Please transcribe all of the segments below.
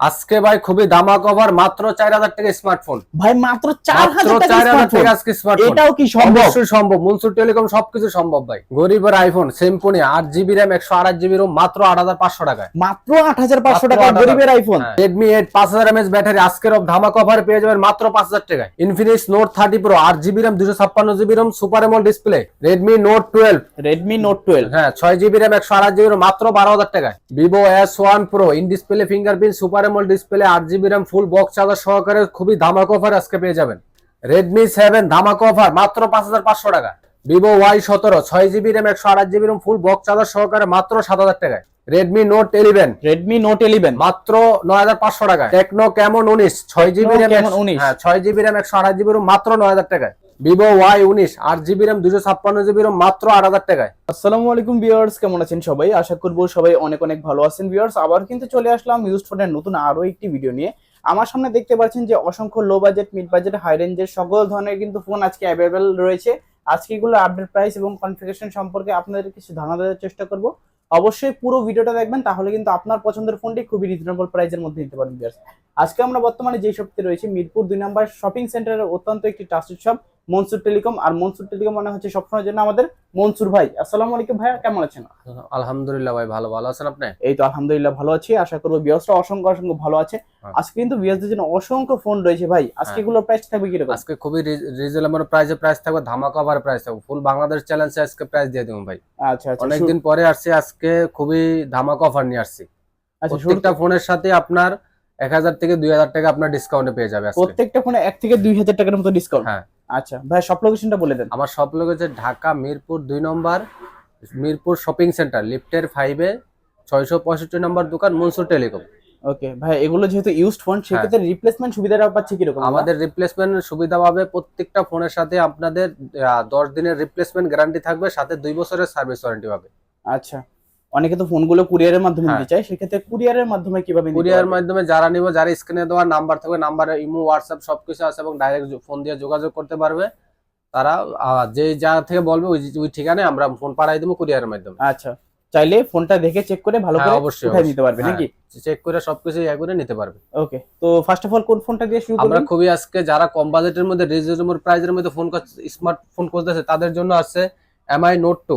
আজকে ভাই খুবই দামা কভার মাত্র চার হাজার টাকা স্মার্টফোন ভাই মাত্র চার হাজার টাকা আজকে স্মার্টফোন এটাও কি সম্ভব? সম্ভব। মনসুর টেলিকম সবকিছু সম্ভব ভাই। গরিবের আইফোন সিম্পনি আট জিবি র্যাম একশো আঠাশ জিবি রোম মাত্র আট হাজার পাঁচশো টাকায়। মাত্র আট হাজার পাঁচশো টাকা গরিবের আইফোন রেডমি এইট পাঁচ হাজার এমএচ ব্যাটারি আজকের ধামা কভার পেয়ে যাবেন মাত্র পাঁচ হাজার টাকায়। ইনফিনিক্স নোট থার্টি প্রো আট জিবি র্যাম দুশো ছাপ্পান্ন GB ROM super AMOLED display Redmi note twelve Redmi note twelve হ্যাঁ ছয় জিবি র্যাম একশো আট জিবি রোম মাত্র বারো হাজার টাকায়। Vivo S one pro in display fingerprint super AMOLED display আট GB RAM full box charger সহকারে খুবই ধামাক অফার আজকে পেয়ে যাবেন। রেডমি সেভেন ধামাক অফার মাত্র পাঁচ হাজার পাঁচশো টাকা। ভিভো ওয়াই সতেরো ছয় জিবি র্যাম একশো আঠাশ GB RAM full box charger সহকারে মাত্র সাত হাজার টাকায়। Redmi note eleven Redmi note eleven মাত্র নয় হাজার পাঁচশো টাকায়। টেকনো ক্যামন উনিশ ছয় জিবি র্যাম 19 হ্যাঁ ছয় জিবি র্যাম একশো আঠাশ জিবি মাত্র নয় হাজার টাকায়। ভিভো ওয়াই উনিশ, আট জিবি র্যাম দুশো ছাপ্পান্ন জিবি মাত্র আট হাজার টাকায়। আসসালামু আলাইকুম ভিউয়ার্স কেমন আছেন সবাই? আশা করব সবাই অনেক অনেক ভালো আছেন ভিউয়ার্স আবার কিন্তু চলে আসলাম ইউজড ফোনের নতুন আরও একটি ভিডিও নিয়ে। আমার সামনে দেখতে পাচ্ছেন যে অসংখ্য low budget mid budget high রেঞ্জের সকল ধরনের কিন্তু ফোন আজকে অ্যাভেলেবেল রয়েছে। আজকে এগুলো আপডেট প্রাইস এবং কনফিগারেশন সম্পর্কে আপনাদের কিছু ধারণা দেওয়ার চেষ্টা করব। অবশ্যই পুরো ভিডিওটা দেখবেন, তাহলে কিন্তু আপনার পছন্দের ফোনটি খুবই রিজনেবল প্রাইসের মধ্যে নিতে পারেন ভিউয়ার্স আজকে আমরা বর্তমানে যে শপটি রয়েছে, মিরপুর দুই নম্বর শপিং সেন্টারের অত্যন্ত একটি ট্রাস্টেড শপ মনসুর টেলিকম আর মনসুর টেলিকম মানে হচ্ছে সবসময়ের জন্য আমাদের মনসুর ভাই। আসসালামু আলাইকুম ভাইয়া কেমন আছেন? আলহামদুলিল্লাহ ভাই ভালো ভালো আছেন আপনি? এই তো আলহামদুলিল্লাহ ভালো আছি আশা করব বিয়সটা অসংখ্য অসংখ্য ভালো আছে। হ্যাঁ। আজকে কিন্তু বিয়সদের জন্য অসংখ্য ফোন রয়েছে ভাই। আজকে হ্যাঁ। এগুলো প্রাইস থাকবে কীরকম? আজকে খুবই রিজনেবল প্রাইসে প্রাইস থাকবে ধামাকা অফার প্রাইস থাকবে। ফুল বাংলাদেশ চ্যালেঞ্জে আজকে প্রাইস দিয়ে দেবো ভাই। আচ্ছা আচ্ছা। অনেকদিন পরে আসছি আজকে খুবই ধামাকা অফার নিয়ে আসছি। আচ্ছা প্রত্যেকটা ফোনের সাথে আপনার এক হাজার থেকে দুই হাজার টাকা আপনার ডিসকাউন্টে পেয়ে যাবে প্রত্যেকটা ফোনে এক থেকে দুই হাজার টাকার মতো ডিসকাউন্ট হ্যাঁ। আচ্ছা ভাই সব লোকেশনটা বলে দেন। আমার সব লোক হচ্ছে ঢাকা মিরপুর দুই নম্বর মিরপুর শপিং সেন্টার লিফটের ফাইভে ছয়শো পঁয়ষট্টি নম্বর দোকান মনসুর টেলিকম ওকে ভাই এগুলো যেহেতু ইউজড ফোন সেক্ষেত্রে রিপ্লেসমেন্ট সুবিধাটা পাচ্ছে কীরকম? আমাদের রিপ্লেসমেন্ট সুবিধা পাবে প্রত্যেকটা ফোনের সাথে আপনাদের দশ দিনের রিপ্লেসমেন্ট গ্যারান্টি থাকবে সাথে দুই বছরের সার্ভিস ওয়ারেন্টি পাবে। আচ্ছা। অনেকে তো ফোনগুলো কুরিয়ারের মাধ্যমে হ্যাঁ। নিতে চায় সেক্ষেত্রে কুরিয়ারের মাধ্যমে কীভাবে নিতে কুরিয়ার মাধ্যমে যারা নিব যারা স্ক্রিনে দেওয়ার নাম্বার থাকবে নাম্বারে ইমো হোয়াটসঅ্যাপ সবকিছু আছে এবং ডাইরেক্ট ফোন দিয়ে যোগাযোগ করতে পারবে তারা যে জায়গা থেকে বলবে ওই ওই ঠিকানায় আমরা ফোন পাঠাই দেবো কুরিয়ারের মাধ্যমে। আচ্ছা চাইলে ফোনটা দেখে চেক করে ভালো হ্যাঁ, করে অবশ্যই, উঠাই নিতে পারবে হ্যাঁ। নাকি চেক করে সবকিছু ইয়ে করে নিতে পারবে। ওকে তো ফার্স্ট অফ অল কোন ফোনটা দিয়ে শুরু করব আমরা খুবই আজকে যারা কম বাজেটের মধ্যে রিজনেবল প্রাইসের মধ্যে ফোন স্মার্টফোন খুঁজতেছে তাদের জন্য আছে Mi note two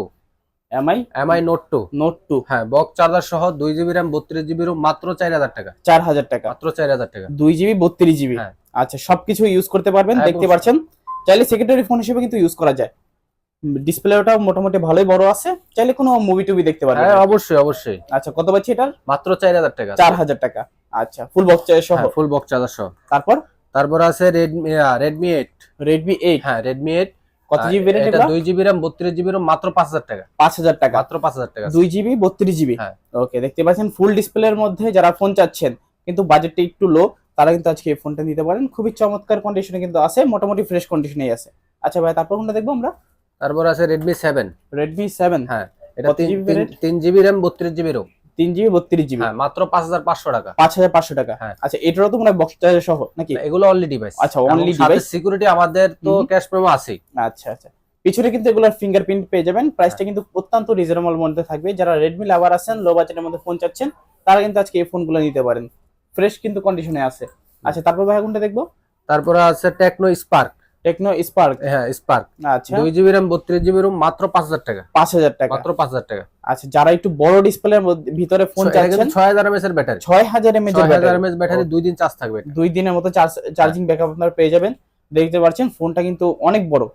Mi Mi note two note two হ্যাঁ বক্স চার্জার সহ দুই জিবি র্যাম বত্রিশ জিবি রোম মাত্র চার হাজার টাকা। চার হাজার টাকা। মাত্র চার হাজার টাকা। দুই জিবি বত্রিশ জিবি হ্যাঁ। আচ্ছা সবকিছু ইউজ করতে পারবেন দেখতে। পাচ্ছেন। চাইলে সেকেন্ডারি ফোন হিসেবে কিন্তু ইউজ করা যায়। ডিসপ্লেটাও মোটামুটি ভালোই বড় আছে। চাইলে কোনো মুভি টুভি দেখতে পারবেন। হ্যাঁ অবশ্যই অবশ্যই। আচ্ছা কত পাচ্ছি এটার? মাত্র চার হাজার টাকা। চার হাজার টাকা। আচ্ছা ফুল বক্স সহ। ফুল বক্স চার্জার সহ। তারপর? তারপর আছে Redmi Redmi eight Redmi eight হ্যাঁ রেডমি এইট কত জিবি ভেরিয়েন্ট এটা এটা দুই জিবি র্যাম বত্রিশ জিবি রোম মাত্র পাঁচ হাজার টাকা। পাঁচ হাজার টাকা। মাত্র পাঁচ হাজার টাকা। দুই জিবি বত্রিশ জিবি হ্যাঁ। ওকে দেখতে পাচ্ছেন ফুল ডিসপ্লের মধ্যে যারা ফোন চাচ্ছেন কিন্তু বাজেটটা একটু লো তারা কিন্তু আজকে এই ফোনটা নিতে পারেন। খুবই চমৎকার কন্ডিশনে কিন্তু আছে মোটামুটি ফ্রেশ কন্ডিশনেই আছে। আচ্ছা ভাই তারপর কোনটা দেখব আমরা? তারপর আছে রেডমি সেভেন রেডমি সেভেন হ্যাঁ এটা জিবি র্যাম বত্রিশ জিবি রোম তিন জিবি বত্রিশ জিবি। হ্যাঁ মাত্র পাঁচ হাজার পাঁচশো টাকা। পাঁচ হাজার পাঁচশো টাকা। হ্যাঁ। আচ্ছা এটারও তো মনে হয় বক্স চার্জার সহ নাকি? এগুলো অনলি ডিভাইস আচ্ছা, only device? সিকিউরিটি আমাদের তো ক্যাশ মেমো আছেই। আচ্ছা আচ্ছা। পিছনে কিন্তু এগুলোর ফিঙ্গারপ্রিন্ট পেয়ে যাবেন। প্রাইসটা কিন্তু অত্যন্ত রিজনেবল মধ্যে থাকবে। যারা রেডমি লাভার আছেন লো বাজেটের মধ্যে ফোন চাচ্ছেন তারা কিন্তু আজকে এই ফোনগুলো নিতে পারেন। ফ্রেশ কিন্তু কন্ডিশনে আছে। আচ্ছা তারপর ভাই কোনটা দেখব? তারপরে আছে টেকনো স্পার্ক টেকনো স্পার্ক হ্যাঁ স্পার্ক আচ্ছা। দুই জিবি র্যাম বত্রিশ জিবি রোম মাত্র পাঁচ হাজার টাকা। পাঁচ হাজার টাকা। মাত্র পাঁচ হাজার টাকা। আচ্ছা যারা একটু বড় ডিসপ্লের ভিতরে ফোন চাচ্ছেন ছয় হাজার এমএস এর ব্যাটারি ছয় হাজার এমএচ ছয় হাজার এমএস ব্যাটারি দুই দিন চার্জ থাকবে দুই দিনের মতো চার্জ চার্জিং ব্যাকআপ আপনারা পেয়ে যাবেন। দেখতে পাচ্ছেন ফোনটা কিন্তু অনেক বড়।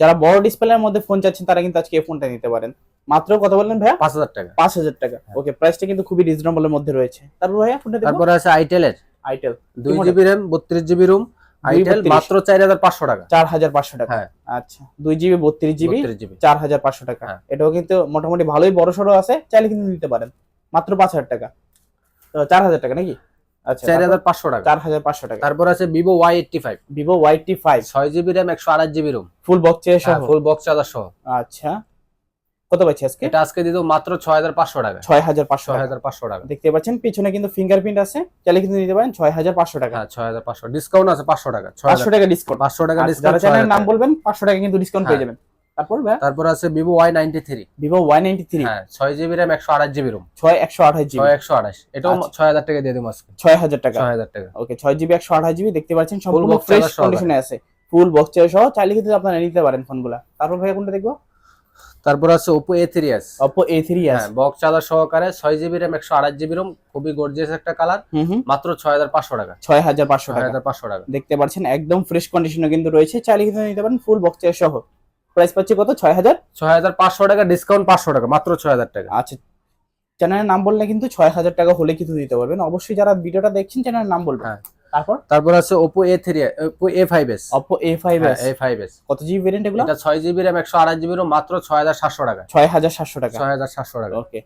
যারা বড় ডিসপ্লের মধ্যে ফোন চাচ্ছেন তারা কিন্তু আজকে এই ফোনটা নিতে পারেন। মাত্র কত বললেন ভাইয়া? পাঁচ হাজার টাকা। পাঁচ হাজার টাকা। হ্যাঁ। ওকে প্রাইসটা কিন্তু খুবই রিজনেবলের মধ্যে রয়েছে। তারপর ভাইয়া ফোনটা তারপরে আছে আইটেল এর। আইটেল দুই জিবি র্যাম বত্রিশ জিবি রুম আইটেল মাত্র চার হাজার পাঁচশো টাকা। চার হাজার পাঁচশো টাকা। হ্যাঁ। আচ্ছা দুই জিবি বত্রিশ জিবি বত্রিশ জিবি। চার হাজার পাঁচশো টাকা। হ্যাঁ। এটাও কিন্তু মোটামুটি ভালোই বড় সড়ো আছে চাইলে কিন্তু নিতে পারেন। মাত্র পাঁচ হাজার টাকা। তো চার হাজার টাকা নাকি? আচ্ছা চার হাজার পাঁচশো টাকা। চার হাজার পাঁচশো টাকা। তারপর আছে ফাইভ ভিভো ওয়াই ফাইভ ছয় জিবি র্যাম একশো আঠাশ জিবি রুম। ফুল বক্স সহ। ফুল বক্স চার্জার সহ। আচ্ছা। কত পাচ্ছি আজকে? এটা আজকে দিত মাত্র ছয় হাজার পাঁচশো টাকা। ছয় হাজার পাঁচশো ছয় টাকা। দেখতে পাচ্ছেন পিছনে কিন্তু ফিঙ্গারপ্রিন্ট আছে চাইলে কিন্তু নিতে পারেন ছয় হাজার পাঁচশো টাকা। হ্যাঁ ছয় হাজার পাঁচশো। ডিসকাউন্ট আছে পাঁচশো টাকা ছয় পাঁচশো টাকা ডিসকাউন্ট পাঁচশো টাকা ডিসকাউন্ট চ্যানেলের নাম বলবেন পাঁচশো টাকা কিন্তু ডিসকাউন্ট পেয়ে হ্যাঁ। যাবেন। তারপর ভাই? তারপর আছে Vivo Y ninety three Vivo Y ninety three হ্যাঁ ছয় জিবি র্যাম একশো আঠাশ জিবি রুম ছয় একশো আঠাশ জিবি ছয় একশো আঠাশ। এটাও আচ্ছা। ছয় হাজার টাকা দিয়ে দেবো আজকে। ছয় হাজার টাকা। ছয় হাজার টাকা। ওকে ছয় জিবি একশো আঠাশ জিবি দেখতে পাচ্ছেন সম্পূর্ণ ফ্রেশ কন্ডিশনে আছে। ফুল বক্স সহ চাইলে কিন্তু আপনারা নিতে পারেন ফোনগুলা তারপর ভাই কোনটা দেখব? তারপর আছে Oppo A three S Oppo A three হ্যাঁ বক্স চার্জার সহকারে ছয় জিবি র্যাম একশো আড়াই জিবি রুম খুবই গর্জিয়াস একটা কালার মাত্র ছয় হাজার পাঁচশো টাকা। ছয় হাজার পাঁচশো ছয় টাকা হাজার পাঁচশো টাকা। দেখতে পাচ্ছেন একদম ফ্রেশ কন্ডিশনে কিন্তু রয়েছে। চাইলে কিন্তু নিতে পারেন ফুল বক্স চার্জ সহ। প্রাইস পাচ্ছি কত? ছয় হাজার? ছয় হাজার পাঁচশো টাকা ডিসকাউন্ট পাঁচশো টাকা মাত্র ছয় হাজার টাকা। আচ্ছা। চ্যানেলের নাম বললে কিন্তু ছয় হাজার টাকা হলে কিন্তু দিতে পারবেন। অবশ্যই যারা ভিডিওটা দেখছেন চ্যানেলের নাম বলবেন। হ্যাঁ। তারপর? তারপর আছে S Oppo A five S A five S কত জিবি ভেরিয়েন্ট এগুলো? এটা ছয় জিবি র্যাম একশো আঠাশ জিবি রুম মাত্র ছয় হাজার সাতশো টাকা। ছয় হাজার সাতশো টাকা। ছয় হাজার সাতশো টাকা। ওকে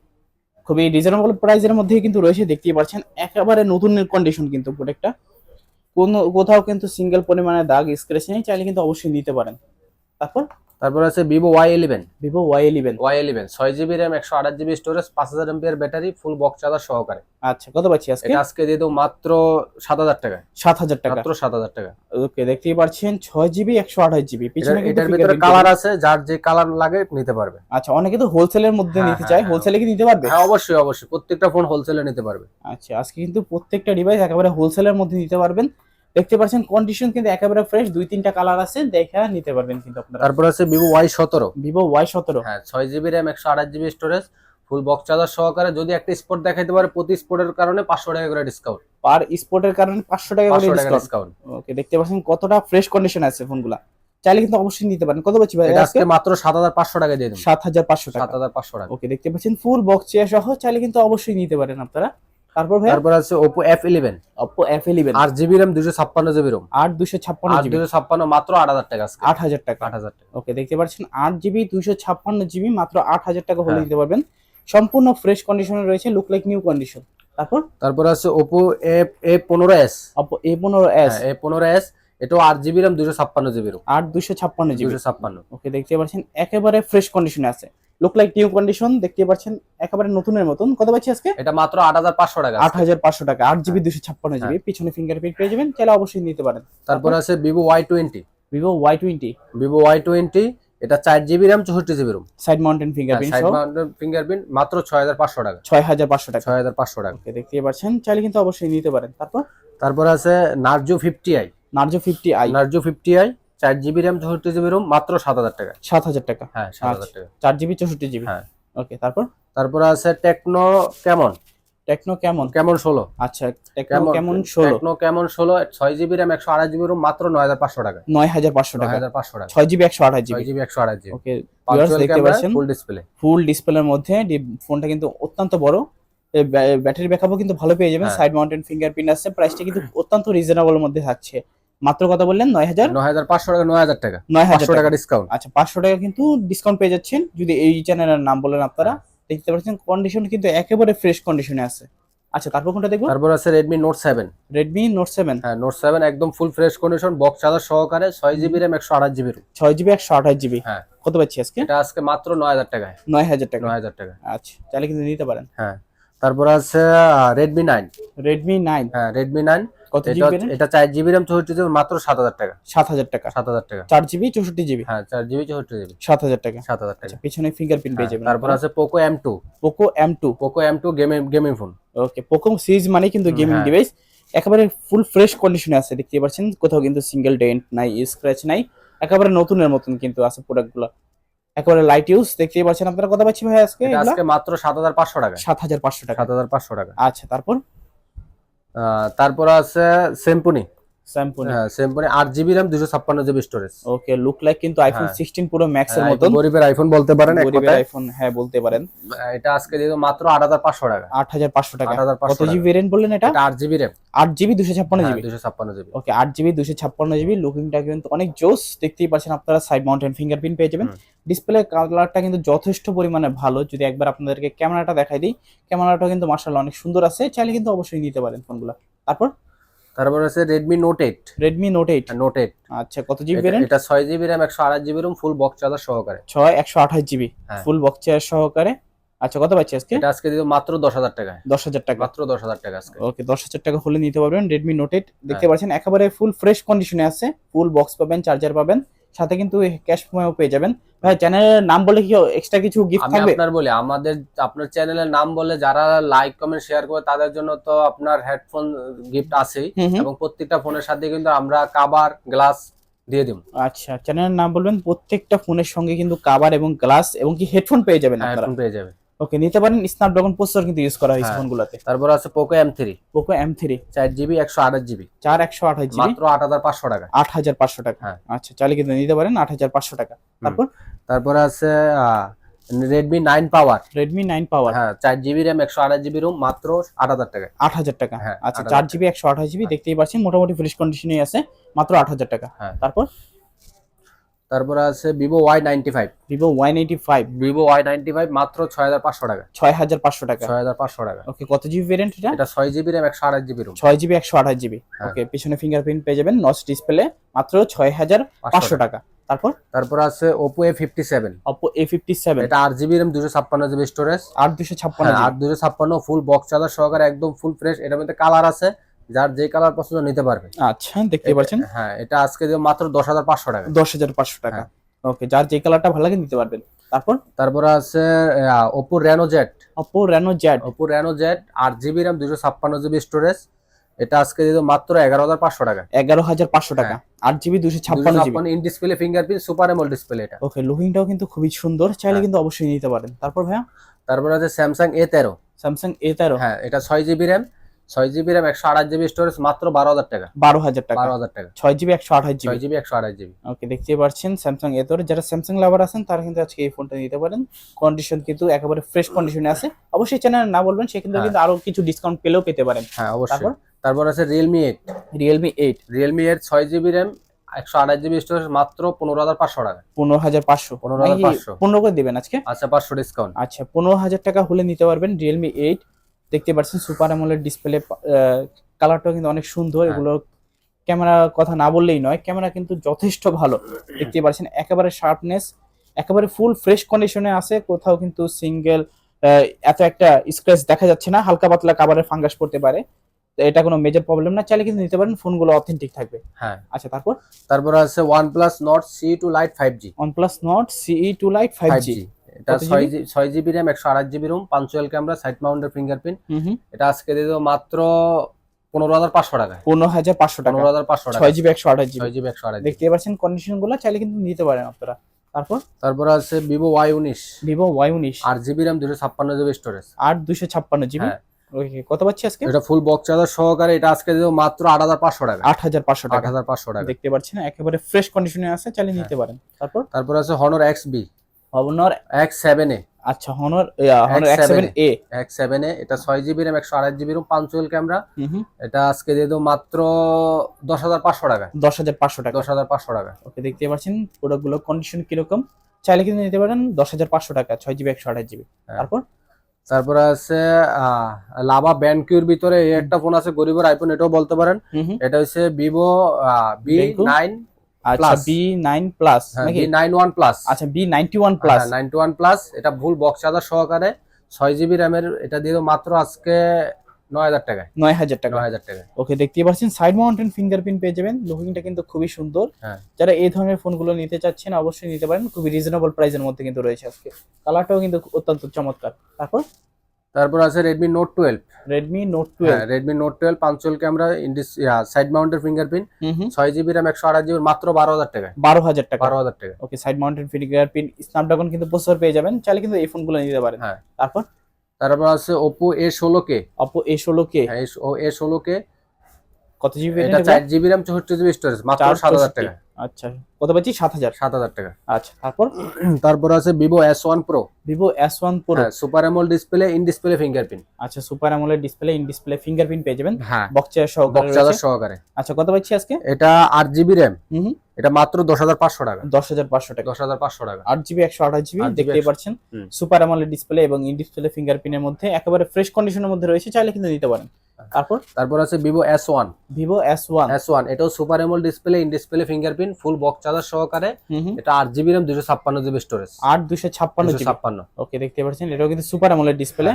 খুবই রিজনেবল প্রাইসের মধ্যে কিন্তু রয়েছে দেখতেই পাচ্ছেন। একেবারে নতুন কন্ডিশন কিন্তু প্রোডাক্টটা কোনো কোথাও কিন্তু সিঙ্গেল পরিমাণে দাগ স্ক্র্যাচ নেই চাইলে কিন্তু অবশ্যই নিতে পারেন। তারপর? তারপর আছে Vivo Y eleven Vivo Y eleven Y eleven ছয় জিবি র্যাম একশো আঠাশ জিবি স্টোরেজ পাঁচ হাজার ampere battery full box charger সহকারে। আচ্ছা কত পাচ্ছি আজকে? আজকে দিয়ে দেবো মাত্র সাত হাজার টাকা। সাত হাজার টাকা। মাত্র সাত হাজার টাকা। ওকে দেখতেই পাচ্ছেন ছয় জিবি একশো আঠাশ জিবি পিছনে এটার- ভিতরে কালার আছে যার যে কালার লাগে নিতে পারবে। আচ্ছা অনেকে তো হোলসেলের মধ্যে হ্যাঁ, নিতে হ্যাঁ, চায় হ্যাঁ। হোলসেলে কি নিতে পারবে? হ্যাঁ অবশ্যই অবশ্যই। প্রত্যেকটা ফোন হোলসেলে নিতে পারবে। আচ্ছা আজকে কিন্তু প্রত্যেকটা ডিভাইস একেবারে হোলসেলের মধ্যে নিতে পারবেন। দেখতে পাচ্ছেন কন্ডিশন কিন্তু একেবারে ফ্রেশ দুই তিনটা কালার আছে দেখে নিতে পারবেন কিন্তু আপনারা। তারপর আছে ভিভো ওয়াই সতেরো। ভিভো ওয়াই সতেরো। হ্যাঁ ছয় জিবি র্যাম একশো আঠাশ GB storage full box charger সহকারে। যদি একটা স্পট দেখাইতে পারে প্রতি স্পটের কারণে পাঁচশো টাকা করে ডিসকাউন্ট পার স্পোর্টের কারণে পাঁচশো টাকা করে ডিসকাউন্ট ওকে দেখতে পাচ্ছেন কতটা ফ্রেশ কন্ডিশন আছে ফোনগুলা চাইলে কিন্তু অবশ্যই নিতে পারেন। কত পাচ্ছি ভাই? আজকে মাত্র সাত হাজার পাঁচশো টাকা দিয়ে দেবো। সাত হাজার পাঁচশো সাত টাকা হাজার পাঁচশো টাকা। ওকে দেখতে পাচ্ছেন ফুল বক্স চেয়ার সহ চাইলে কিন্তু অবশ্যই নিতে পারেন আপনারা। তারপর ভাই তারপর আছে জিবি জিবি জিবি মাত্র টাকা আজকে। টাকা। টাকা। ওকে দেখতে পাচ্ছেন জিবি জিবি মাত্র টাকা হলে হ্যাঁ। দিতে পারবেন। সম্পূর্ণ ফ্রেশ কন্ডিশনে রয়েছে লুক লাইক নিউ কন্ডিশন তারপর? তারপর আছে এটাও আট জিবি ওকে দেখতে পাচ্ছেন একেবারে ফ্রেশ কন্ডিশনে আছে। লুক লাইক নিউ কন্ডিশন দেখতে পাচ্ছেন একেবারে নতুনের মতন। কত পাচ্ছি আজকে? এটা মাত্র আট হাজার পাঁচশো টাকা আট হাজার পাঁচশো টাকা আট জিবি দুশো ছাপ্পান্ন জিবি হ্যাঁ। পিছনে ফিঙ্গারপ্রিন্ট পেয়ে যাবেন চাইলে অবশ্যই নিতে পারেন। তারপর আছে Vivo Y twenty Vivo Y twenty Vivo Y twenty এটা চার জিবি র্যাম চৌষট্টি GB ROM side mountain fingerprint side সহ। ফিঙ্গারপ্রিন্ট মাত্র ছয় হাজার পাঁচশো টাকা। ছয় হাজার পাঁচশো টাকা। ছয় হাজার পাঁচশো টাকা। ওকে দেখতে পাচ্ছেন চাইলে কিন্তু অবশ্যই নিতে পারেন। তারপর? তারপর আছে Narzo fifty I Narzo fifty I Narzo fifty I চার জিবি র্যাম চৌষট্টি জিবি রুম মাত্র সাত হাজার টাকা। সাত হাজার টাকা? হ্যাঁ সাত হাজার আচ্ছা। টাকা। চার জিবি চৌষট্টি জিবি হ্যাঁ। ওকে তারপর? তারপর আছে টেকনো কেমন? টেকনো কেমন? কেমন ষোলো। আচ্ছা টেকনো কেমন? ষোলো? টেকনো কেমন ষোলো? ছয় জিবি র্যাম একশো আঠাশ জিবি রুম মাত্র নয় হাজার পাঁচশো টাকা। নয় হাজার পাঁচশো টাকা। হাজার পাঁচশো টাকা। ছয় জিবি একশো ছয় জিবি জিবি একশো আঠাশ জিবি ওকে দেখতে পাচ্ছেন? ফুল ডিসপ্লে ফুল ডিসপ্লের মধ্যে ফোনটা কিন্তু অত্যন্ত বড়। ব্যাটারি ব্যাকআপও কিন্তু ভালো পেয়ে যাবেন। সাইড মাউন্টেন ফিঙ্গারপ্রিন্ট আছে। প্রাইসটা কিন্তু অত্যন্ত রিজনেবল মধ্যে থাকছে। মাত্র কথা বললেন? নয় হাজার নয় হাজার পাঁচশো টাকা নয় হাজার টাকা। নয় হাজার পাঁচশো টাকা। ডিসকাউন্ট আচ্ছা পাঁচশো টাকা কিন্তু ডিসকাউন্ট পেয়ে যাচ্ছেন। যদি এই চ্যানেলের নাম বলেন আপনারা দেখতে পাচ্ছেন কন্ডিশন কিন্তু একেবারে ফ্রেশ কন্ডিশনে আছে। আচ্ছা তারপর কোনটা দেখব? তারপর আছে Redmi note seven Redmi note seven হ্যাঁ নোট সেভেন একদম full fresh condition box charger সহকারে ছয় জিবি একশো আঠাশ জিবি রুম ছয় জিবি একশো আঠাশ জিবি হ্যাঁ। কত পাচ্ছি আজকে? এটা আজকে মাত্র নয় হাজার টাকায়। নয় হাজার টাকা। নয় হাজার টাকা। আচ্ছা তাহলে কিন্তু নিতে পারেন। হ্যাঁ। তারপর আছে রেডমি নাইন রেডমি নাইন হ্যাঁ রেডমি নাইন কত জিবি এটা চার জিবি র্যাম চৌষট্টি জিবি মাত্র সাত হাজার টাকা। সাত হাজার টাকা। সাত হাজার টাকা। চার জিবি চৌষট্টি জিবি হ্যাঁ চার জিবি চৌষট্টি জিবি সাত হাজার টাকা। সাত হাজার টাকা। আচ্ছা পিছনে ফিঙ্গারপ্রিন্ট পেয়ে যাবেন। হ্যাঁ, তারপর আছে Poco M two Poco M two gaming gaming phone okay Poco series মানে কিন্তু গেমিং হ্যাঁ। ডিভাইস একেবারে ফুল ফ্রেশ কন্ডিশনে আছে দেখতে পাচ্ছেন? কোথাও কিন্তু সিঙ্গেল ডেন্ট নাই স্ক্র্যাচ নাই। একেবারে নতুনের মতন কিন্তু আছে প্রোডাক্টগুলো একেবারে লাইট ইউজ দেখতেই পাচ্ছেন আপনারা? কথা পাচ্ছি ভাই আজকে আজকে মাত্র সাত হাজার পাঁচশো টাকা। সাত হাজার পাঁচশো টাকা। সাত হাজার পাঁচশো টাকা। আচ্ছা তারপর? তারপর আছে সেম্পুনি হ্যাঁ GB storage okay look like কিন্তু আইফোন হ্যাঁ। সিক্সটিন পুরো ম্যাক্স এর মতন। গরিবের আইফোন বলতে পারেন এক গরিবের কথায়। আইফোন হ্যাঁ বলতে পারেন। এটা আজকে দিয়ে মাত্র টাকা। আট হাজার পাঁচশো টাকা। কত জিবি ভেরিয়েন্ট বললেন এটা? ওকে লুকিংটা কিন্তু অনেক জোস। দেখতেই পাচ্ছেন আপনারা সাইড মাউন্টেন ফিঙ্গারপ্রিন্ট পেয়ে যাবেন। ডিসপ্লে কালারটা কিন্তু যথেষ্ট পরিমাণে ভালো। যদি একবার আপনাদেরকে ক্যামেরাটা দেখাই দিই ক্যামেরাটা কিন্তু মার্শাল্লাহ অনেক সুন্দর আছে। চাইলে কিন্তু অবশ্যই নিতে পারেন ফোনগুলো তারপর? তারপর আছে Redmi Note 8 Redmi Note 8 Note 8 আচ্ছা কত জিবি ভেরিয়েন্ট এটা 6 জিবি র্যাম একশো আঠাশ GB ROM full box charger সহকারে। ছয় একশো আঠাশ জিবি। ফুল বক্স চার্জার সহকারে। আচ্ছা কত পাচ্ছি আজকে? এটা আজকে দিব মাত্র দশ হাজার টাকায়। দশ হাজার টাকা। মাত্র দশ হাজার টাকা আজকে। ওকে দশ হাজার টাকা হলে নিতে পারবেন Redmi Note 8 দেখতে হ্যাঁ। পাচ্ছেন একেবারে ফুল ফ্রেশ কন্ডিশনে আছে। ফুল বক্স পাবেন চার্জার পাবেন। সাথে কিন্তু ক্যাশ মেমো পেয়ে যাবেন। ভাই চ্যানেলের নাম বলে কি এক্সট্রা কিছু গিফট থাকবে? আপনার বলি আমাদের আপনার চ্যানেলের নাম বলে যারা লাইক কমেন্ট শেয়ার করে তাদের জন্য তো আপনার হেডফোন গিফট হুম। এবং প্রত্যেকটা ফোনের সাথে কিন্তু আমরা কাবার গ্লাস দিয়ে দিব। আচ্ছা চ্যানেলের নাম বলবেন প্রত্যেকটা ফোনের সঙ্গে কিন্তু কাভার এবং গ্লাস এবং কি হেডফোন পেয়ে যাবেন আপনারা? হেডফোন পেয়ে যাবে ওকে নিতে পারেন। স্ন্যাপড্রাগন প্রসেসর কিন্তু ইউজ করা হয়েছে হ্যাঁ। ফোনগুলোতে তারপর আছে Poco M three Poco M three চার জিবি একশো আঠাশ জিবি চার একশো আঠাশ জিবি মাত্র আট হাজার পাঁচশো টাকা। আট হাজার পাঁচশো টাকা। হ্যাঁ। আচ্ছা চাইলে কিন্তু নিতে পারেন আট হাজার পাঁচশো টাকা। তারপর? তারপর আছে Redmi nine power Redmi nine power হ্যাঁ চার জিবি র্যাম একশো আঠাশ জিবি রুম মাত্র আট হাজার টাকা। আট হাজার টাকা। হ্যাঁ, আচ্ছা 8,000 চার জিবি একশো আঠাশ জিবি দেখতেই পাচ্ছেন। মোটামুটি ফ্রেশ কন্ডিশনে আছে মাত্র আট হাজার টাকা। হ্যাঁ। তারপর? তারপরে আছে Vivo Y ninety five Vivo one ninety five Vivo Y ninety five মাত্র ছয় হাজার পাঁচশো টাকা। ছয় হাজার পাঁচশো টাকা। ছয় হাজার পাঁচশো টাকা। ওকে কত জিবি ভেরিয়েন্ট এটা? এটা ছয় জিবি র্যাম একশো আঠাশ জিবি রুম ছয় জিবি একশো আঠাশ জিবি হ্যাঁ। ওকে পিছনে ফিঙ্গারপ্রিন্ট পেয়ে যাবেন নচ ডিসপ্লে মাত্র ছয় হাজার পাঁচশো টাকা। তারপর? তারপর আছে Oppo A fifty seven Oppo A fifty seven এটা আট জিবি র্যাম দুশো ছাপ্পান্ন জিবি স্টোরেজ আট দুশো ছাপ্পান্ন আট দুশো ছাপ্পান্ন ফুল বক্স চার্জার সহকারে একদম ফুল ফ্রেশ এটার মধ্যে কালার আছে যার যে কালার পছন্দ নিতে পারবে। আচ্ছা দেখতে পাচ্ছেন। হ্যাঁ এটা আজকে মাত্র দশ হাজার পাঁচশো টাকা। দশ হাজার পাঁচশো টাকা। হ্যাঁ। ওকে যার যে কালারটা ভালো লাগে নিতে পারবেন। তারপর? তারপরে আছে Oppo Reno Z Oppo Reno Z Oppo Reno Z আট জিবি র্যাম দুশো ছাপ্পান্ন জিবি স্টোরেজ এটা আজকে দিয়ে মাত্র এগারো হাজার পাঁচশো টাকা। এগারো হাজার পাঁচশো টাকা। আট জিবি দুশো ছাপ্পান্ন GB in display fingerprint super AMOLED display এটা। ওকে লুকিংটাও কিন্তু খুবই সুন্দর। চাইলে হ্যাঁ। কিন্তু অবশ্যই নিতে পারেন। তারপর ভাইয়া? তারপরে আছে স্যামসাং এ তেরো। স্যামসাং এ তেরো। হ্যাঁ এটা ছয় জিবি র্যাম ছয় জিবি র্যাম একশো আঠাশ জিবি স্টোরেজ মাত্র বারো হাজার টাকা। বারো হাজার টাকা। বারো হাজার টাকা। ছয় জিবি একশো আঠাশ জিবি জিবি একশো আঠাশ জিবি ওকে দেখতে পাচ্ছেন স্যামসাং এ যারা স্যামসাং লাভার আছেন তারা কিন্তু আজকে এই ফোনটা নিতে পারেন। কন্ডিশন কিন্তু একেবারে ফ্রেশ কন্ডিশনে আছে। অবশ্যই চ্যানেল না বলবেন সে কিন্তু হ্যাঁ। আরও কিছু ডিসকাউন্ট পেলেও পেতে পারেন। হ্যাঁ অবশ্যই। তারপর? আছে Realme eight Realme eight Realme eight ছয় জিবি র্যাম একশো আঠাশ জিবি স্টোরেজ মাত্র পনেরো হাজার পাঁচশো টাকা। পনেরো হাজার পাঁচশো। 15,500 পনেরো করে দিবেন আজকে? আচ্ছা পাঁচশো ডিসকাউন্ট আচ্ছা পনেরো হাজার টাকা হলে নিতে পারবেন রিয়েলমি এইট দেখতে পাচ্ছেন সুপার অ্যামোলেড ডিসপ্লে কালারটাও কিন্তু অনেক সুন্দর। হ্যাঁ। এগুলো ক্যামেরা কথা না বললেই নয় ক্যামেরা কিন্তু যথেষ্ট ভালো। দেখতে পাচ্ছেন একেবারে শার্পনেস একেবারে ফুল ফ্রেশ কন্ডিশনে আছে। কোথাও কিন্তু সিঙ্গেল এত একটা স্ক্র্যাচ দেখা যাচ্ছে না। হালকা পাতলা কাবারের ফাঙ্গাস পড়তে পারে। এটা কোনো মেজর প্রবলেম না। চাইলে কিন্তু নিতে পারেন ফোনগুলো অথেন্টিক থাকবে। হ্যাঁ। আচ্ছা তারপর? তারপর আছে OnePlus Nord C two lite five G OnePlus Nord CE 2 Lite 5G five G এটা ছয় ছয় জিবি র্যাম একশো আঠাশ GB ROM punch hole camera side মাউন্টের fingerprint এটা আজকে দিয়ে দেবো মাত্র পনেরো হাজার পাঁচশো টাকা পনেরো হাজার পাঁচশো টাকা। পনেরো হাজার পাঁচশো টাকা ছয় জিবি একশো আঠাশ জিবি ছয় জিবি একশো আঠাশ দেখতে পাচ্ছেন কন্ডিশনগুলো চাইলে কিন্তু নিতে পারেন আপনারা। তারপর? তারপর আছে ভিভো ওয়াই উনিশ ভিভো ওয়াই উনিশ আট জিবি র্যাম দুশো ছাপ্পান্ন জিবি স্টোরেজ আট দুশো ছাপ্পান্ন জিবি হ্যাঁ। কত পাচ্ছি আজকে? এটা ফুল বক্স চার্জার সহকারে এটা আজকে দেবো মাত্র আট হাজার পাঁচশো টাকা আট হাজার পাঁচশো টাকা। আট হাজার পাঁচশো টাকা দেখতে পাচ্ছেন একেবারে ফ্রেশ কন্ডিশনে আছে নিতে হ্যাঁ। পারেন। তারপর? তারপর আছে Honor X B Honor X seven A আচ্ছা Honor Honor X seven A X seven A এটা ছয় জিবি র্যাম একশো আঠাশ জিবি রুম পাঞ্চুয়াল ক্যামেরা এটা আজকে দিয়ে দেবো মাত্র দশ হাজার পাঁচশো টাকা। দশ হাজার পাঁচশো টাকা। দশ হাজার পাঁচশো টাকা। ওকে দেখতে পাচ্ছেন প্রোডাক্টগুলো কন্ডিশন কীরকম? চাইলে কিন্তু নিতে পারেন দশ হাজার পাঁচশো টাকা ছয় জিবি একশো আঠাশ জিবি তারপর? তারপর আছে লাভা ব্যান্ড কিউর ভিতরে এই একটা ফোন আছে গরিবের আইফোন এটাও বলতে পারেন। এটা হচ্ছে ভিভো বি? নাইন আচ্ছা প্লাস নাকি? আচ্ছা V ninety one plus ninety one plus এটা ভুল বক্স চার্জার সহকারে। জিবি র্যামের এটা দিয়ে মাত্র আজকে নয় হাজার টাকায়। নয় হাজার টাকা। ওকে পাচ্ছেন সাইড মাউন্টেন ফিঙ্গারপ্রিন্ট পেয়ে যাবেন। লুকিংটা কিন্তু খুবই সুন্দর। হ্যাঁ। যারা এই ধরনের ফোনগুলো নিতে চাচ্ছেন অবশ্যই নিতে পারেন। খুবই রিজনেবল প্রাইসের মধ্যে কিন্তু রয়েছে আজকে। কালারটাও কিন্তু অত্যন্ত চমৎকার। তারপর? তারপর আছে Redmi note twelve Redmi note twelve Redmi note twelve punch hole camera Indies side মাউন্টের ফিঙ্গারপ্রিন্ট ছয় জিবি র্যাম একশো আঠাশ জিবি মাত্র বারো হাজার টাকায়। বারো হাজার টাকা। বারো হাজার টাকা okay side mountain fingerprint Snapdragon কিন্তু প্রসেসর পেয়ে যাবেন। চাইলে কিন্তু এই ফোনগুলো নিতে পারেন। হ্যাঁ। তারপর? তারপর আছে ওপো এ ষোলো কে। অপো এ ষোলো কে। এ ষোলো কে। কত জিবি এটা চার জিবি র্যাম চৌষট্টি জিবি স্টোরেজ মাত্র সাত হাজার টাকা আচ্ছা কত পাচ্ছি সাত হাজার? সাত হাজার টাকা। আচ্ছা তারপর? তারপর আছে Vivo S one pro Vivo S one pro super AMOLED display in display fingerprint আচ্ছা super AMOLED display in display fingerprint পেয়ে যাবেন। হ্যাঁ। বক্সের সহকারে বক্স চার্জার সহকারে। আচ্ছা কত পাচ্ছি আজকে? এটা আট জিবি র্যাম এটা মাত্র দশ হাজার পাঁচশো টাকা। দশ হাজার পাঁচশো টাকা। দশ হাজার পাঁচশো টাকা। আট জিবি একশো আঠাশ জিবি দেখতেই 100 পাচ্ছেন। সুপার অ্যামোলেড ডিসপ্লে এবং ইন ডিসপ্লে ফিঙ্গারপ্রিন্টের মধ্যে একেবারে ফ্রেশ কন্ডিশনের মধ্যে রয়েছে চাইলে কিন্তু নিতে পারেন। তারপর? তারপর আছে Vivo S one Vivo S one S one এটাও super AMOLED display in display fingerprint full box charger সহকারে। এটা আট জিবি র্যাম দুশো ছাপ্পান্ন জিবি স্টোরেজ আট দুশো ছাপ্পান্ন ছাপ্পান্ন। ওকে দেখতে পাচ্ছেন এটাও কিন্তু সুপার এমোল ডিসপ্লে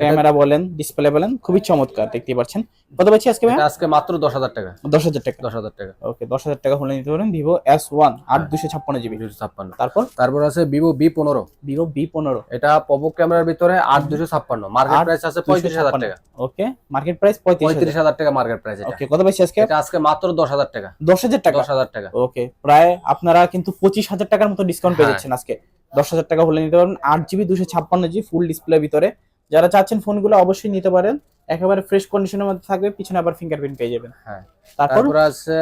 ক্যামেরা বলেন ডিসপ্লে বলেন খুবই চমৎকার দেখতে পাচ্ছেন। কত পাচ্ছি আজকে ভাই আজকে মাত্র দশ হাজার টাকা। দশ হাজার টাকা। দশ হাজার টাকা। ওকে দশ হাজার টাকা হলে নিতে পারেন ভিভো এস ওয়ান আট দুশো ছাপ্পান্ন জিবি। দুশো ছাপ্পান্ন। তারপর? তারপর আছে ভিভো বি পনেরো। ভিভো বি পনেরো। এটা পবো ক্যামেরার ভিতরে আট দুশো ছাপ্পান্ন। মার্কেট প্রাইস আছে পঁয়ত্রিশ হাজার টাকা। ওকে মার্কেট প্রাইস পঁয়ত্রিশ হাজার। টাকা মার্কেট প্রাইস এটা। ওকে কত পাচ্ছি আজকে? এটা আজকে মাত্র দশ হাজার টাকা। দশ হাজার টাকা? দশ হাজার টাকা। ওকে প্রায় আপনারা কিন্তু পঁচিশ হাজার টাকার মতো ডিসকাউন্ট পেয়ে হ্যাঁ। যাচ্ছেন আজকে। দশ হাজার টাকা হলে নিতে পারেন আট জিবি দুশো ছাপ্পান্ন জি ফুল ডিসপ্লে ভিতরে। যারা চাচ্ছেন ফোনগুলো অবশ্যই নিতে পারেন। একেবারে ফ্রেশ কন্ডিশনের মধ্যে থাকবে পিছনে আবার ফিঙ্গারপ্রিন্ট পেয়ে যাবেন। হ্যাঁ। তারপর? আছে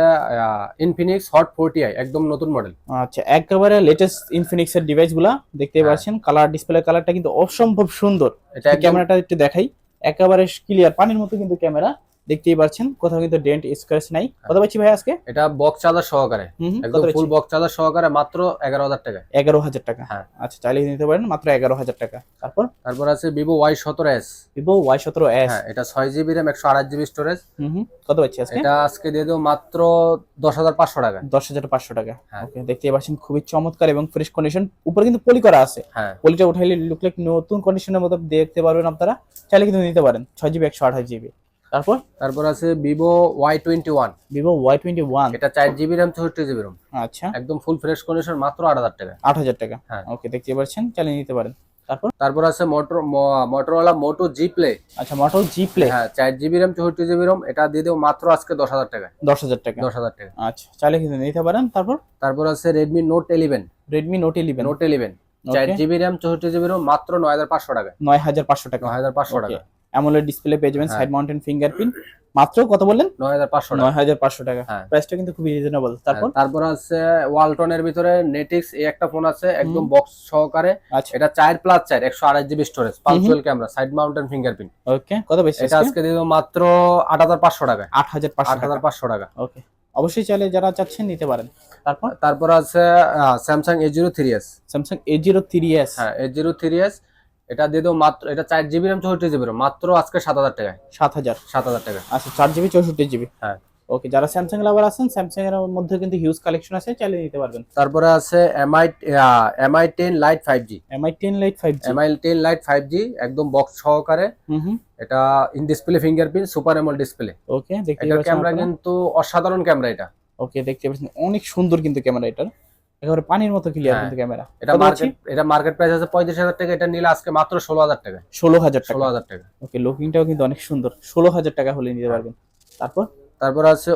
ইনফিনিক্স হট ফোরটি আই একদম নতুন মডেল আচ্ছা একেবারে লেটেস্ট ইনফিনিক্স এর ডিভাইসগুলা দেখতে হ্যাঁ। পাচ্ছেন। কালার ডিসপ্লে কালারটা কিন্তু অসম্ভব সুন্দর। এটা ক্যামেরাটা একটু দেখাই। একেবারে ক্লিয়ার পানির মতো কিন্তু ক্যামেরা দেখতেই পাচ্ছেন। কোথাও কিন্তু ডেন্ট স্ক্র্যাচ নাই। কত পাচ্ছি ভাই আজকে? এটা বক্স চার্জার সহকারে। একদম ফুল বক্স চার্জার সহকারে মাত্র এগারো হাজার টাকা এগারো হাজার টাকা। হ্যাঁ। আচ্ছা চাইলে নিতে পারেন মাত্র এগারো হাজার টাকা। তারপর? তারপর আছে এস ভিভো ওয়াই সতেরো হ্যাঁ এটা ছয় জিবি র্যাম একশো আঠাশ জিবি স্টোরেজ হুম কত পাচ্ছি আজকে? এটা আজকে দিয়ে দেবো মাত্র দশ হাজার পাঁচশো টাকা। দশ হাজার পাঁচশো টাকা। হ্যাঁ। ওকে দেখতে পাচ্ছেন খুবই চমৎকার এবং ফ্রেশ কন্ডিশন উপরে কিন্তু পলি করা আছে। হ্যাঁ। পলিটা উঠাইলে লুক লাইক নতুন কন্ডিশনের মতো দেখতে পারবেন আপনারা। চাইলে কিন্তু নিতে পারেন ছয় জিবি একশো আঠাশ জিবি তারপর? তারপর আছে Vivo Y twenty one Vivo Y twenty one এটা চার জিবি র্যাম চৌষট্টি জিবি রোম আচ্ছা। একদম ফুল ফ্রেশ কন্ডিশন মাত্র আট হাজার টাকা। আট হাজার টাকা। হ্যাঁ। ওকে দেখতে পাচ্ছেন চালিয়ে নিতে পারেন। তারপর? তারপর আছে মোটর মোটরওয়ালা মোটো জি প্লে আচ্ছা মোটো জি প্লে হ্যাঁ চার জিবি র্যাম চৌষট্টি জিবি রোম এটা দিয়ে দেবো মাত্র আজকে দশ হাজার টাকা। দশ হাজার টাকা। দশ হাজার টাকা। আচ্ছা চাইলে কিন্তু নিতে পারেন। তারপর? তারপর আছে Redmi note eleven Redmi note eleven note eleven চার জিবি র্যাম চৌষট্টি জিবি রোম মাত্র নয় হাজার পাঁচশো টাকা। নয় হাজার পাঁচশো টাকা। নয় হাজার পাঁচশো টাকা। অ্যামোলেড ডিসপ্লে পেয়ে যাবেন হ্যাঁ। সাইড মাউন্টেন ফিঙ্গারপ্রিন্ট মাত্র কত বললেন? নয় হাজার পাঁচশো টাকা। নয় হাজার পাঁচশো টাকা। হ্যাঁ। প্রাইসটা কিন্তু খুবই রিজনেবল তারপর হ্যাঁ, তারপর? আছে ওয়ালটনের ভিতরে নেটিক্স এই একটা ফোন আছে একদম বক্স সহকারে। আচ্ছা। এটা চার প্লাস চার একশো আড়াই GB storage পাঁচশোল camera side mountain fingerprint okay কত বেশি এটা আজকে? দিয়ে মাত্র আট হাজার পাঁচশো টাকা আট হাজার পাঁচশো আট টাকা হাজার পাঁচশো টাকা। ওকে অবশ্যই চাইলে যারা চাচ্ছেন নিতে পারেন। তারপর? তারপর আছে Samsung A zero three S Samsung A zero three S হ্যাঁ এ জিরো থ্রি এস এটা দিয়ে দেবো মাত্র এটা চার জিবি র্যাম চৌষট্টি জিবি মাত্র আজকে সাত হাজার টাকায়। সাত হাজার? সাত হাজার টাকা। আচ্ছা চার জিবি চৌষট্টি জিবি হ্যাঁ। ওকে যারা স্যামসাং লাভার আছেন স্যামসাং এর মধ্যে কিন্তু হিউজ কালেকশন আছে চাইলে নিতে পারবেন। তারপরে আছে Mi Mi ten lite five G Mi ten lite five G Mi ten lite five G একদম বক্স সহকারে। হুম হুম। এটা in display fingerprint super AMOLED display okay দেখতে পাচ্ছেন ক্যামেরা কিন্তু অসাধারণ ক্যামেরা এটা। ওকে দেখতে পাচ্ছেন অনেক সুন্দর কিন্তু ক্যামেরা এটার। একেবারে পানির মতো ক্লিয়ার হ্যাঁ। কিন্তু ক্যামেরা এটা মার্কেট এটা মার্কেট প্রাইস আছে পঁয়ত্রিশ হাজার টাকা এটা নিলে আজকে মাত্র ষোলো হাজার টাকা। ষোলো হাজার ষোলো টাকা হাজার টাকা। ওকে লুকিংটাও কিন্তু অনেক সুন্দর। ষোলো হাজার টাকা হলে নিতে পারবেন। তারপর? তারপর আছে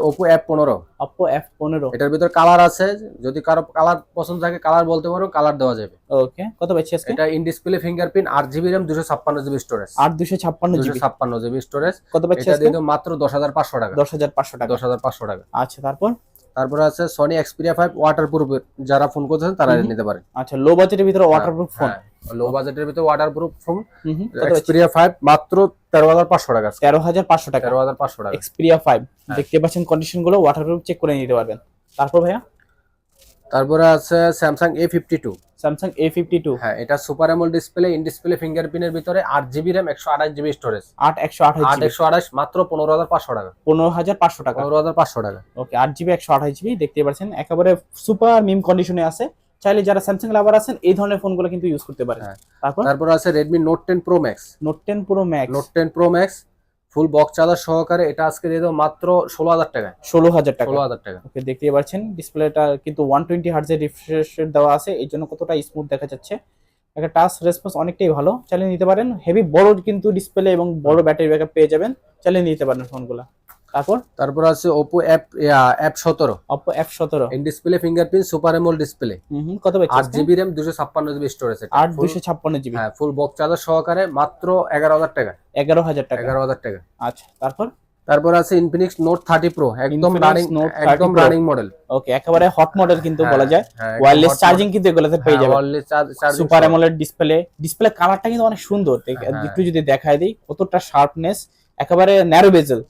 পনেরো। অপো এফ পনেরো। এটার ভিতর কালার আছে যদি কারও কালার পছন্দ থাকে কালার বলতে পারো কালার দেওয়া যাবে। ওকে কত পাচ্ছি আজকে? এটা ইন ডিসপ্লে ফিঙ্গারপ্রিন্ট আট জিবি র্যাম দুশো ছাপ্পান্ন জিবি স্টোরেজ আট দুশো ছাপ্পান্ন দুশো জিবি ছাপ্পান্ন জিবি স্টোরেজ কত পাচ্ছি এটা আজকে? দিয়ে মাত্র দশ হাজার পাঁচশো টাকা। দশ হাজার পাঁচশো টাকা। দশ হাজার পাঁচশো টাকা। আচ্ছা তারপর? তারপরে আছে Sony Xperia five waterproof যারা ফোন করতেছেন তারা নিতে পারেন আচ্ছা লো বাজেটের ভিতরে ওয়াটারপ্রুফ ফোন লো বাজেটের ভিতরে waterproof phone Xperia five মাত্র তেরো হাজার পাঁচশো টাকা তেরো হাজার পাঁচশো টাকা। তেরো হাজার পাঁচশো টাকা। Xperia five. দেখতে পাচ্ছেন কন্ডিশনগুলো ওয়াটারপ্রুফ চেক করে নিতে পারবেন। তারপর ভাইয়া? তারপরে আছে Samsung A fifty two Samsung A fifty two হ্যাঁ এটা সুপার এমল ডিসপ্লে ইন ডিসপ্লে ফিঙ্গারপ্রিন্টের ভিতরে আট জিবি র্যাম একশো আঠাশ জিবি স্টোরেজ আট একশো আঠাশ আট একশো আঠাশ মাত্র পনেরো হাজার পাঁচশো টাকা। পনেরো হাজার পাঁচশো টাকা। পনেরো হাজার পাঁচশো টাকা। ওকে আট জিবি একশো আঠাশ জিবি দেখতে পাচ্ছেন। একেবারে সুপার মিম কন্ডিশনে আছে। চাইলে যারা স্যামসাং লাভার আছেন এই ধরনের ফোনগুলো কিন্তু ইউজ করতে পারেন। হ্যাঁ। তারপর? তারপর আছে Redmi note ten pro max note ten pro max note ten pro max full box charger সহকারে এটা আজকে দিয়ে দেবো মাত্র ষোলো হাজার টাকা ষোলো হাজার টাকা। ষোলো হাজার টাকা। ওকে দেখতে পাচ্ছেন ডিসপ্লেটা কিন্তু ওয়ান টোয়েন্টি হার্জের রিফ্রেশ দেওয়া আছে এই জন্য কতটা স্মুথ দেখা যাচ্ছে। একটা টাচ রেসপন্স অনেকটাই ভালো চালিয়ে নিতে পারেন। হেভি বড় কিন্তু ডিসপ্লে এবং বড় ব্যাটারি ব্যাকআপ পেয়ে যাবেন চালিয়ে নিতে পারেন ফোনগুলো তারপর? তারপর আছে অ্যাপ সতেরো। অপো এফ সতেরো। In display fingerprint super amoled display কত আট পাচ্ছি জিবি র্যাম দুশো ছাপ্পান্ন জিবি স্টোরেজ আট দুশো ছাপ্পান্ন জিবি হ্যাঁ ফুল বক্স চার্জার সহকারে মাত্র এগারো হাজার টাকা। এগারো হাজার টাকা। এগারো হাজার টাকা। আচ্ছা তারপর? তারপর আছে ইনফিনিক্স নোট থার্টি প্রো একদম রানিং একদম রানিং মডেল ওকে একেবারে হট মডেল কিন্তু বলা যায়। হ্যাঁ, ওয়্যারলেস চার্জিং কিন্তু এগুলোতে পেয়ে যাবেন। Super super amoled display display কালারটা কিন্তু অনেক সুন্দর। হ্যাঁ। একটু যদি দেখায় দিই কতটা শার্পনেস একেবারে ন্যারো বেজেল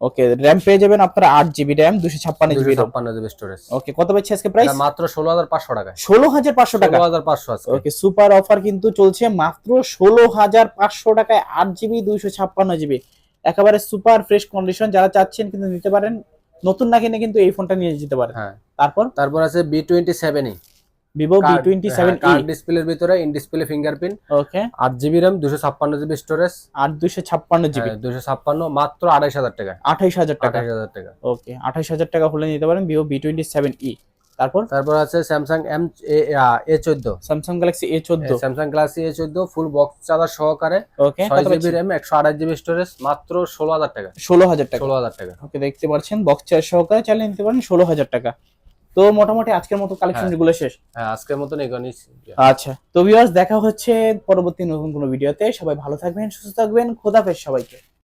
ওকে র্যাম পেয়ে যাবেন আপনারা আট জিবি র্যাম দুশো ছাপ্পান্ন জিবি র্যাম ছাপ্পান্ন জিবি স্টোরেজ ওকে কত পাচ্ছি আজকে প্রাইস মাত্র ষোলো হাজার পাঁচশো টাকা ষোলো হাজার পাঁচশো টাকা। ষোলো হাজার পাঁচশো আছে ওকে সুপার অফার কিন্তু চলছে মাত্র ষোলো হাজার পাঁচশো টাকায় আট জিবি দুইশো ছাপ্পান্ন জিবি একেবারে সুপার ফ্রেশ কন্ডিশন যারা চাচ্ছেন কিন্তু নিতে পারেন। নতুন না কিনে কিন্তু এই ফোনটা নিয়ে যেতে পারেন। হ্যাঁ। তারপর? তারপর আছে V twenty seven Vivo V twenty seven card ডিসপ্লের ভিতরে ইন ডিসপ্লে ফিঙ্গারপ্রিন্ট ওকে আট জিবি র্যাম দুশো ছাপ্পান্ন জিবি স্টোরেজ আট দুইশো ছাপ্পান্ন জিবি দুশো ছাপ্পান্ন মাত্র আড়াইশ হাজার টাকা। আঠাইশ হাজার টাকা। আঠাইশ হাজার টাকা। ওকে আঠাইশ হাজার টাকা হলে নিতে পারেন Vivo V twenty seven e তারপর? তারপর আছে স্যামসাং এম এ চোদ্দ। স্যামসাং গ্যালাক্সি এ চোদ্দ। স্যামসাং গ্যালাক্সি এ চোদ্দ ফুল বক্স চার্জার সহকারে। ওকে ছয় জিবি র্যাম একশো আঠাশ জিবি স্টোরেজ মাত্র ষোলো হাজার টাকা। ষোলো হাজার টাকা। ষোলো হাজার টাকা। ওকে দেখতে পাচ্ছেন বক্স চেয়ার সহকারে চালিয়ে নিতে পারেন ষোলো হাজার টাকা। তো মোটামুটি আজকের মতো কালেকশনগুলো শেষ। হ্যাঁ আজকের মতো এগুলো আচ্ছা তো ভিউয়ার্স দেখা হচ্ছে পরবর্তী নতুন কোনো ভিডিওতে সবাই ভালো থাকবেন সুস্থ থাকবেন খোদাফেজ সবাইকে।